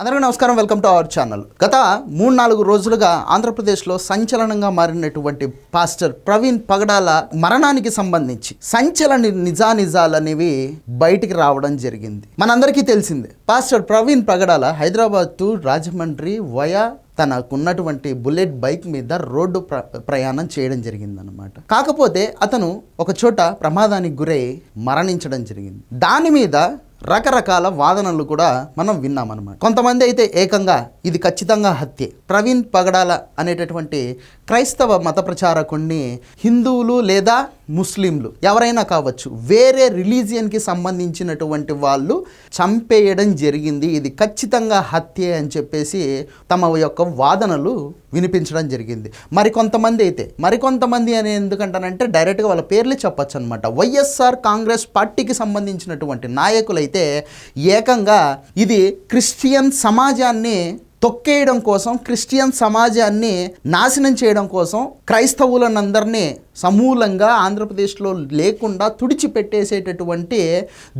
అందరికీ నమస్కారం welcome to our channel. గత మూడు నాలుగు రోజులుగా ఆంధ్రప్రదేశ్లో సంచలనంగా మారినటువంటి పాస్టర్ ప్రవీణ్ పగడాల మరణానికి సంబంధించి సంచలన నిజానిజాలు అనేవి బయటికి రావడం జరిగింది. మనందరికీ తెలిసిందే pastor Praveen Pagadala Hyderabad to Rajahmundry via తనకున్నటువంటి బుల్లెట్ బైక్ మీద రోడ్డు ప్ర ప్రయాణం చేయడం జరిగిందనమాట కాకపోతే అతను ఒక చోట ప్రమాదానికి గురై మరణించడం జరిగింది. దాని మీద రకరకాల వాదనలు కూడా మనం విన్నామన్నమాట. కొంతమంది అయితే ఏకంగా ఇది ఖచ్చితంగా హత్యే. ప్రవీణ్ పగడాల అనేటటువంటి క్రైస్తవ మత ప్రచారకుణ్ణి హిందువులు లేదా ముస్లింలు ఎవరైనా కావచ్చు వేరే రిలీజియన్కి సంబంధించినటువంటి వాళ్ళు చంపేయడం జరిగింది ఇది ఖచ్చితంగా హత్యే అని చెప్పేసి తమ యొక్క వాదనలు వినిపించడం జరిగింది. మరి కొంతమంది అయితే మరికొంతమంది అని ఎందుకంటానంటే డైరెక్ట్గా వాళ్ళ పేర్లే చెప్పచ్చు అనమాట వైఎస్ఆర్ కాంగ్రెస్ పార్టీకి సంబంధించినటువంటి నాయకులైతే ఏకంగా ఇది క్రిస్టియన్ సమాజాన్ని తొక్కేయడం కోసం క్రిస్టియన్ సమాజాన్ని నాశనం చేయడం కోసం క్రైస్తవులనందరినీ సమూలంగా ఆంధ్రప్రదేశ్లో లేకుండా తుడిచిపెట్టేసేటటువంటి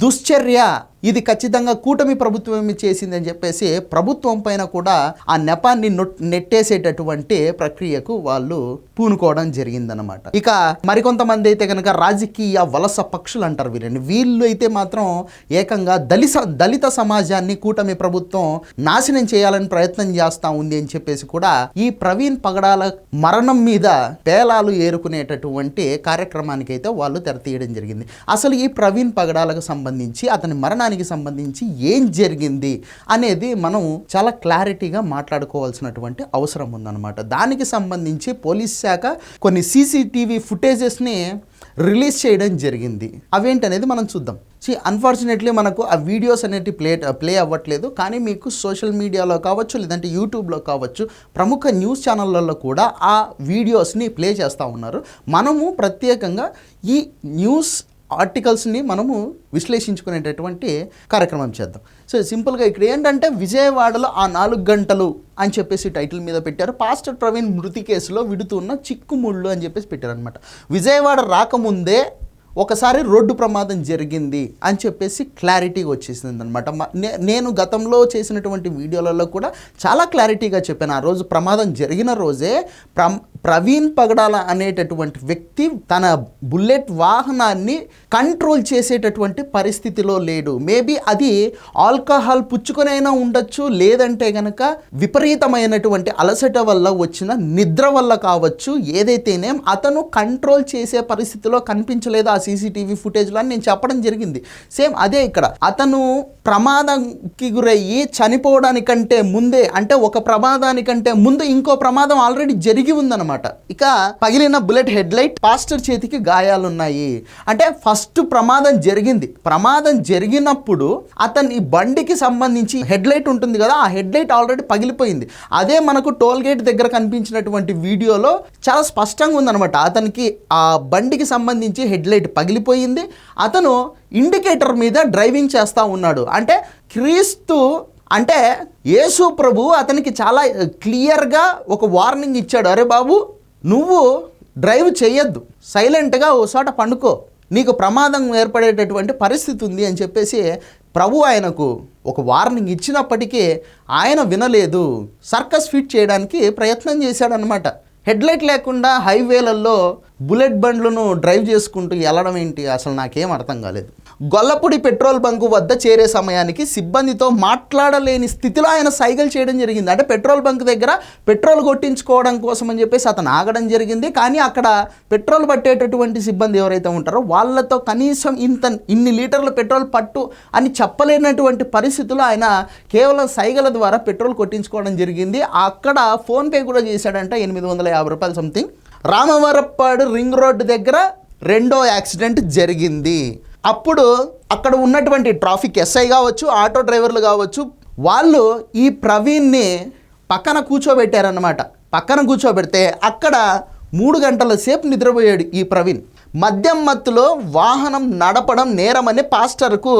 దుశ్చర్య ఇది ఖచ్చితంగా కూటమి ప్రభుత్వం చేసిందని చెప్పేసి ప్రభుత్వం పైన కూడా ఆ నెపాన్ని నెట్టేసేటటువంటి ప్రక్రియకు వాళ్ళు పూనుకోవడం జరిగిందనమాట ఇక మరికొంతమంది అయితే కనుక రాజకీయ వలస పక్షులు అంటారు వీళ్ళని. వీళ్ళు అయితే మాత్రం ఏకంగా దళిత దళిత సమాజాన్ని కూటమి ప్రభుత్వం నాశనం చేయాలని ప్రయత్నం చేస్తా ఉంది అని చెప్పేసి కూడా ఈ ప్రవీణ్ పగడాల మరణం మీద పేలాలు అనేటటువంటి కార్యక్రమానికి అయితే వాళ్ళు తెరతీయడం జరిగింది. అసలు ఈ ప్రవీణ్ పగడాలకు సంబంధించి అతని మరణానికి సంబంధించి ఏం జరిగింది అనేది మనం చాలా క్లారిటీగా మాట్లాడుకోవాల్సినటువంటి అవసరం ఉందన్నమాట. దానికి సంబంధించి పోలీస్ శాఖ కొన్ని సీసీటీవీ ఫుటేజెస్ని రిలీజ్ చేయడం జరిగింది. అవేంటనేది మనం చూద్దాం. సి అన్ఫార్చునేట్లీ మనకు ఆ వీడియోస్ అనేటివి ప్లే ప్లే అవ్వట్లేదు. కానీ మీకు సోషల్ మీడియాలో కావచ్చు లేదంటే యూట్యూబ్లో కావచ్చు ప్రముఖ న్యూస్ ఛానళ్ళల్లో కూడా ఆ వీడియోస్ని ప్లే చేస్తూ ఉన్నారు. మనము ప్రత్యేకంగా ఈ న్యూస్ ఆర్టికల్స్ని మనము విశ్లేషించుకునేటటువంటి కార్యక్రమం చేద్దాం. సో సింపుల్గా ఇక్కడ ఏంటంటే విజయవాడలో ఆ నాలుగు గంటలు అని చెప్పేసి టైటిల్ మీద పెట్టారు. పాస్టర్ ప్రవీణ్ మృతి కేసులో విడుతున్న చిక్కుముళ్ళు అని చెప్పేసి పెట్టారనమాట విజయవాడ రాకముందే ఒకసారి రోడ్డు ప్రమాదం జరిగింది అని చెప్పేసి క్లారిటీగా వచ్చేసింది అనమాట నేను గతంలో చేసినటువంటి వీడియోలలో కూడా చాలా క్లారిటీగా చెప్పాను. ఆ రోజు ప్రమాదం జరిగిన రోజే ప్ర ప్రవీణ్ పగడాల అనేటటువంటి వ్యక్తి తన బుల్లెట్ వాహనాన్ని కంట్రోల్ చేసేటటువంటి పరిస్థితిలో లేడు. మేబీ అది ఆల్కహాల్ పుచ్చుకొనైనా ఉండొచ్చు లేదంటే గనక విపరీతమైనటువంటి అలసట వల్ల వచ్చిన నిద్ర వల్ల కావచ్చు ఏదైతేనే అతను కంట్రోల్ చేసే పరిస్థితిలో కనిపించలేదు ఆ సీసీటీవీ ఫుటేజ్లో అని నేను చెప్పడం జరిగింది. సేమ్ అదే ఇక్కడ. అతను ప్రమాదంకి గురయ్యి చనిపోవడానికంటే ముందే అంటే ఒక ప్రమాదానికంటే ముందు ఇంకో ప్రమాదం ఆల్రెడీ జరిగి ఉందన్నమాట. ఇక పగిలిన బుల్లెట్ హెడ్ లైట్ పాస్టర్ చేతికి గాయాలున్నాయి. అంటే ఫస్ట్ ప్రమాదం జరిగింది. ప్రమాదం జరిగినప్పుడు అతని బండికి సంబంధించి హెడ్ లైట్ ఉంటుంది కదా ఆ హెడ్ లైట్ ఆల్రెడీ పగిలిపోయింది. అదే మనకు టోల్ గేట్ దగ్గర కనిపించినటువంటి వీడియోలో చాలా స్పష్టంగా ఉందన్నమాట. అతనికి ఆ బండికి సంబంధించి హెడ్ లైట్ పగిలిపోయింది. అతను ఇండికేటర్ మీద డ్రైవింగ్ చేస్తూ ఉన్నాడు. అంటే క్రీస్తు అంటే యేసు ప్రభు అతనికి చాలా క్లియర్గా ఒక వార్నింగ్ ఇచ్చాడు. అరే బాబు నువ్వు డ్రైవ్ చేయొద్దు సైలెంట్గా ఓ చోట పండుకో. నీకు ప్రమాదం ఏర్పడేటటువంటి పరిస్థితి ఉంది అని చెప్పేసి ప్రభు ఆయనకు ఒక వార్నింగ్ ఇచ్చినప్పటికీ ఆయన వినలేదు. సర్కస్ ఫిట్ చేయడానికి ప్రయత్నం చేశాడనమాట హెడ్లైట్ లేకుండా హైవేలలో బుల్లెట్ బండ్లను డ్రైవ్ చేసుకుంటూ వెళ్ళడం ఏంటి? అసలు నాకేం అర్థం కాలేదు. గొల్లపూడి పెట్రోల్ బంకు వద్ద చేరే సమయానికి సిబ్బందితో మాట్లాడలేని స్థితిలో ఆయన సైకిల్ చేయడం జరిగింది. అంటే పెట్రోల్ బంక్ దగ్గర పెట్రోల్ కొట్టించుకోవడం కోసం అని చెప్పేసి అతను ఆగడం జరిగింది. కానీ అక్కడ పెట్రోల్ పట్టేటటువంటి సిబ్బంది ఎవరైతే ఉంటారో వాళ్ళతో కనీసం ఇంత ఇన్ని లీటర్ల పెట్రోల్ పట్టు అని చెప్పలేనటువంటి పరిస్థితుల్లో ఆయన కేవలం సైగల ద్వారా పెట్రోల్ కొట్టించుకోవడం జరిగింది. అక్కడ ఫోన్పే కూడా చేశాడంట ఎనిమిది వందల యాభై రూపాయలు సంథింగ్. రామవరప్పాడు రింగ్ రోడ్డు దగ్గర రెండో యాక్సిడెంట్ జరిగింది. అప్పుడు అక్కడ ఉన్నటువంటి ట్రాఫిక్ ఎస్ఐ కావచ్చు ఆటో డ్రైవర్లు కావచ్చు వాళ్ళు ఈ ప్రవీణ్ని పక్కన కూర్చోబెట్టారనమాట పక్కన కూర్చోబెడితే అక్కడ మూడు గంటల సేపు నిద్రపోయాడు ఈ ప్రవీణ్. మద్యం మత్తులో వాహనం నడపడం నేరమని పాస్టర్కు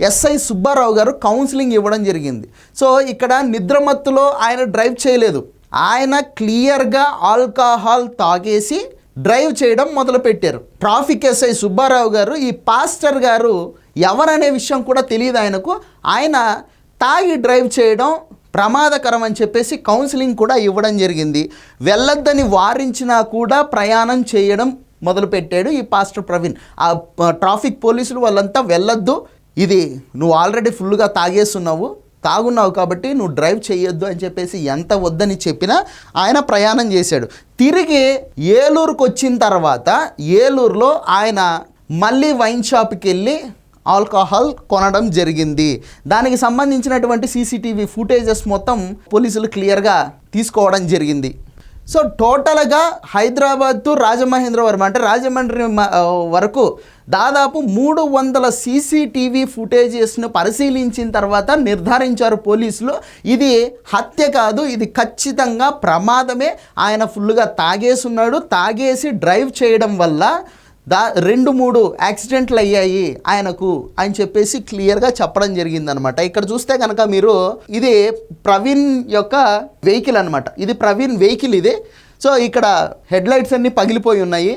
ఎస్ఐ సుబ్బారావు గారు కౌన్సిలింగ్ ఇవ్వడం జరిగింది. సో ఇక్కడ నిద్రమత్తులో ఆయన డ్రైవ్ చేయలేదు. ఆయన క్లియర్గా ఆల్కహాల్ తాగేసి డ్రైవ్ చేయడం మొదలుపెట్టారు. ట్రాఫిక్ ఎస్ఐ సుబ్బారావు గారు ఈ పాస్టర్ గారు ఎవరనే విషయం కూడా తెలియదు ఆయనకు. ఆయన తాగి డ్రైవ్ చేయడం ప్రమాదకరం అని చెప్పేసి కౌన్సిలింగ్ కూడా ఇవ్వడం జరిగింది. వెళ్ళొద్దని వారించినా కూడా ప్రయాణం చేయడం మొదలుపెట్టాడు ఈ పాస్టర్ ప్రవీణ్. ఆ ట్రాఫిక్ పోలీసులు వాళ్ళంతా వెళ్ళొద్దు. ఇది నువ్వు ఆల్రెడీ ఫుల్గా తాగేస్తున్నావు. తాగున్నావు కాబట్టి నువ్వు డ్రైవ్ చేయొద్దు అని చెప్పేసి ఎంత వద్దని చెప్పినా ఆయన ప్రయాణం చేశాడు. తిరిగి ఏలూరుకు వచ్చిన తర్వాత ఏలూరులో ఆయన మళ్ళీ వైన్ షాప్కి వెళ్ళి ఆల్కహాల్ కొనడం జరిగింది. దానికి సంబంధించినటువంటి సీసీటీవీ ఫుటేజెస్ మొత్తం పోలీసులు క్లియర్గా తీసుకోవడం జరిగింది. సో టోటల్గా హైదరాబాద్ టు రాజమహేంద్రవరం అంటే రాజమండ్రి వరకు దాదాపు మూడు వందల సీసీటీవీ ఫుటేజెస్ను పరిశీలించిన తర్వాత నిర్ధారించారు పోలీసులు. ఇది హత్య కాదు ఇది ఖచ్చితంగా ప్రమాదమే. ఆయన ఫుల్గా తాగేసున్నాడు. తాగేసి డ్రైవ్ చేయడం వల్ల దా రెండు మూడు యాక్సిడెంట్లు అయ్యాయి ఆయనకు అని చెప్పేసి క్లియర్గా చెప్పడం జరిగిందనమాట. ఇక్కడ చూస్తే కనుక మీరు ఇది ప్రవీణ్ యొక్క వెహికల్ అనమాట. ఇది ప్రవీణ్ వెహికల్ ఇది. సో ఇక్కడ హెడ్ లైట్స్ అన్నీ పగిలిపోయి ఉన్నాయి.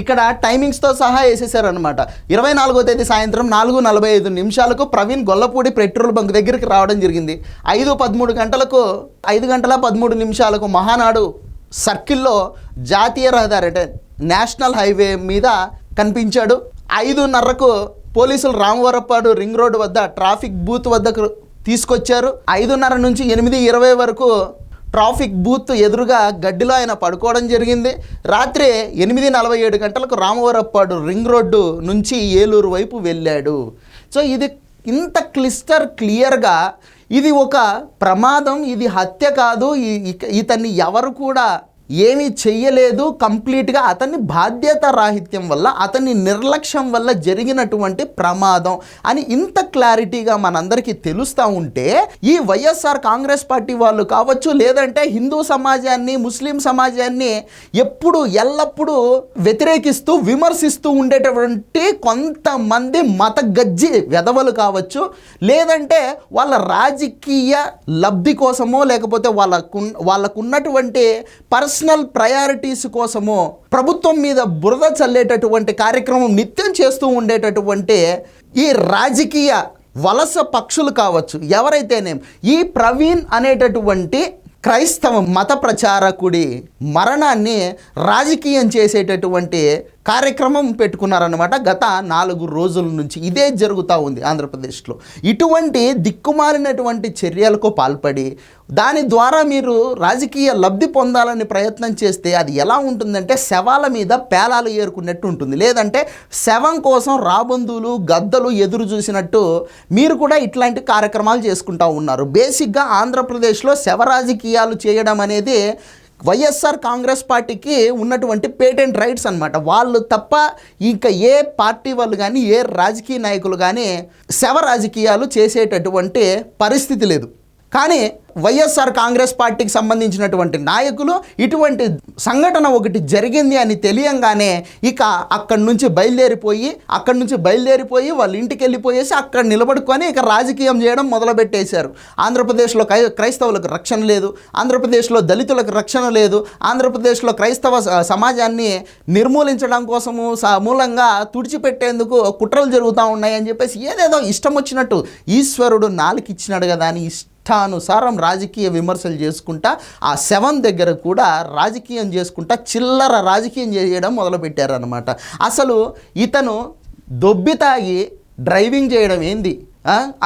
ఇక్కడ టైమింగ్స్తో సహా వేసేసారనమాట. ఇరవై నాలుగో తేదీ సాయంత్రం నాలుగు నలభై ఐదు నిమిషాలకు ప్రవీణ్ గొల్లపూడి పెట్రోల్ బంక్ దగ్గరికి రావడం జరిగింది. ఐదు పదమూడు గంటలకు ఐదు గంటల పదమూడు నిమిషాలకు మహానాడు సర్కిల్లో జాతీయ రహదారి అంటే నేషనల్ హైవే మీద కనిపించాడు. ఐదున్నరకు పోలీసులు రామవరపాడు రింగ్ రోడ్డు వద్ద ట్రాఫిక్ బూత్ వద్దకు తీసుకొచ్చారు. ఐదున్నర నుంచి ఎనిమిది ఇరవై వరకు ట్రాఫిక్ బూత్ ఎదురుగా గడ్డిలో ఆయన పడుకోవడం జరిగింది. రాత్రి ఎనిమిది నలభై ఏడు గంటలకు రామవరప్పాడు రింగ్ రోడ్డు నుంచి ఏలూరు వైపు వెళ్ళాడు. సో ఇది ఇంత క్లిస్టర్ క్లియర్గా ఇది ఒక ప్రమాదం ఇది హత్య కాదు. ఈ- ఇక- ఇతన్ని ఎవరు కూడా ఏమీ చెయ్యలేదు కంప్లీట్గా అతన్ని బాధ్యత రాహిత్యం వల్ల అతని నిర్లక్ష్యం వల్ల జరిగినటువంటి ప్రమాదం అని ఇంత క్లారిటీగా మనందరికీ తెలుస్తూ ఉంటే ఈ వైఎస్ఆర్ కాంగ్రెస్ పార్టీ వాళ్ళు కావచ్చు లేదంటే హిందూ సమాజాన్ని ముస్లిం సమాజాన్ని ఎప్పుడు ఎల్లప్పుడూ వ్యతిరేకిస్తూ విమర్శిస్తూ ఉండేటటువంటి కొంతమంది మత గజ్జి వెధవలు కావచ్చు లేదంటే వాళ్ళ రాజకీయ లబ్ధి కోసమో లేకపోతే వాళ్ళకు వాళ్ళకున్నటువంటి పర్సనల్ ప్రయారిటీస్ కోసము ప్రభుత్వం మీద బురద చల్లేటటువంటి కార్యక్రమం నిత్యం చేస్తూ ఉండేటటువంటి ఈ రాజకీయ వలస పక్షులు కావచ్చు ఎవరైతేనేం ఈ ప్రవీణ్ అనేటటువంటి క్రైస్తవ మత ప్రచారకుడి మరణాన్ని రాజకీయం చేసేటటువంటి కార్యక్రమం పెట్టుకున్నారనమాట గత నాలుగు రోజుల నుంచి. ఇదే జరుగుతూ ఉంది ఆంధ్రప్రదేశ్లో. ఇటువంటి దిక్కుమాలినటువంటి చర్యలకు పాల్పడి దాని ద్వారా మీరు రాజకీయ లబ్ధి పొందాలని ప్రయత్నం చేస్తే అది ఎలా ఉంటుందంటే శవాల మీద పేలాలు ఏరుకున్నట్టు ఉంటుంది. లేదంటే శవం కోసం రాబందులు గద్దలు ఎదురు చూసినట్టు మీరు కూడా ఇట్లాంటి కార్యక్రమాలు చేసుకుంటూ ఉన్నారు. బేసిక్గా ఆంధ్రప్రదేశ్లో శవ రాజకీయాలు చేయడం అనేది వైఎస్ఆర్ కాంగ్రెస్ పార్టీకి ఉన్నటువంటి పేటెంట్ రైట్స్ అన్నమాట. వాళ్ళు తప్ప ఇంకా ఏ పార్టీ వాళ్ళు కానీ ఏ రాజకీయ నాయకులు కానీ శవ రాజకీయాలు చేసేటటువంటి పరిస్థితి లేదు. కానీ వైఎస్ఆర్ కాంగ్రెస్ పార్టీకి సంబంధించినటువంటి నాయకులు ఇటువంటి సంఘటన ఒకటి జరిగింది అని తెలియంగానే ఇక అక్కడి నుంచి బయలుదేరిపోయి అక్కడి నుంచి బయలుదేరిపోయి వాళ్ళ ఇంటికి వెళ్ళిపోయేసి అక్కడ నిలబడుకొని ఇక రాజకీయం చేయడం మొదలుపెట్టేశారు. ఆంధ్రప్రదేశ్లో క్రై క్రైస్తవులకు రక్షణ లేదు ఆంధ్రప్రదేశ్లో దళితులకు రక్షణ లేదు ఆంధ్రప్రదేశ్లో క్రైస్తవ స- సమాజాన్ని నిర్మూలించడం కోసము మూలంగా తుడిచిపెట్టేందుకు కుట్రలు జరుగుతూ ఉన్నాయని చెప్పేసి ఏదేదో ఇష్టం వచ్చినట్టు ఈశ్వరుడు నాలుకిచ్చినాడు కదా అని ఇష్టానుసారం రాజకీయ విమర్శలు చేసుకుంటా ఆ శవం దగ్గర కూడా రాజకీయం చేసుకుంటా చిల్లర రాజకీయం చేయడం మొదలుపెట్టారనమాట అసలు ఇతను దొబ్బి తాగి డ్రైవింగ్ చేయడం ఏంది?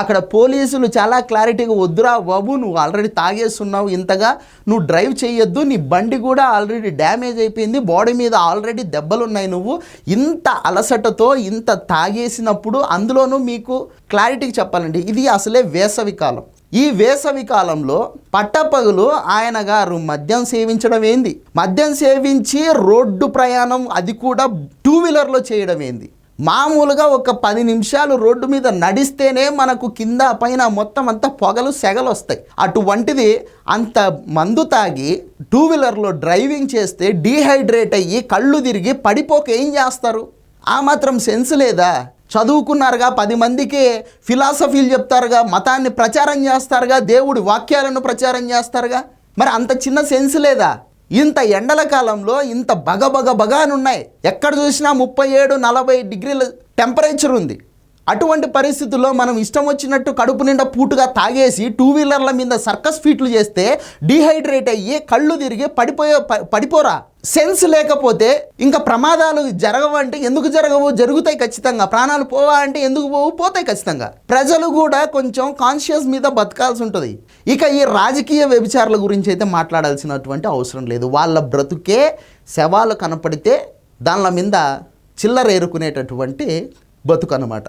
అక్కడ పోలీసులు చాలా క్లారిటీగా వద్దురా బాబు నువ్వు ఆల్రెడీ తాగేస్తున్నావు ఇంతగా నువ్వు డ్రైవ్ చేయొద్దు నీ బండి కూడా ఆల్రెడీ డ్యామేజ్ అయిపోయింది బాడీ మీద ఆల్రెడీ దెబ్బలు ఉన్నాయి నువ్వు ఇంత అలసటతో ఇంత తాగేసినప్పుడు అందులోనూ మీకు క్లారిటీకి చెప్పాలండి ఇది అసలే వేసవి కాలం. ఈ వేసవి కాలంలో పట్టపగులు ఆయన గారు మద్యం సేవించడం ఏంది? మద్యం సేవించి రోడ్డు ప్రయాణం అది కూడా టూ వీలర్లో చేయడం ఏంది? మామూలుగా ఒక పది నిమిషాలు రోడ్డు మీద నడిస్తేనే మనకు కింద పైన మొత్తం అంతా పొగలు సెగలు వస్తాయి. అటువంటిది అంత మందు తాగి టూ వీలర్లో డ్రైవింగ్ చేస్తే డీహైడ్రేట్ అయ్యి కళ్ళు తిరిగి పడిపోక ఏం చేస్తారు? ఆ మాత్రం సెన్స్ లేదా? చదువుకున్నారుగా పది మందికి ఫిలాసఫీలు చెప్తారుగా మతాన్ని ప్రచారం చేస్తారుగా దేవుడి వాక్యాలను ప్రచారం చేస్తారుగా. మరి అంత చిన్న సెన్స్ లేదా? ఇంత ఎండల కాలంలో ఇంత బగ బగ బగ అని ఉన్నాయి ఎక్కడ చూసినా ముప్పై ఏడు నలభై డిగ్రీల టెంపరేచర్ ఉంది. అటువంటి పరిస్థితుల్లో మనం ఇష్టం వచ్చినట్టు కడుపు నిండా పూటుగా తాగేసి టూ వీలర్ల మీద సర్కస్ ఫీట్లు చేస్తే డీహైడ్రేట్ అయ్యి కళ్ళు తిరిగి పడిపోయే పడిపోరా. సెన్స్ లేకపోతే ఇంకా ప్రమాదాలు జరగవంటే ఎందుకు జరగవు? జరుగుతాయి ఖచ్చితంగా. ప్రాణాలు పోవా అంటే ఎందుకు పోవు? పోతాయి ఖచ్చితంగా. ప్రజలు కూడా కొంచెం కాన్షియస్ మీద బతకాల్సి ఉంటుంది. ఇక ఈ రాజకీయ వ్యభిచారుల గురించి అయితే మాట్లాడాల్సినటువంటి అవసరం లేదు. వాళ్ళ బ్రతుకే శవాలు కనపడితే దానిల మీద చిల్లర ఏరుకునేటటువంటి బతుకు అనమాట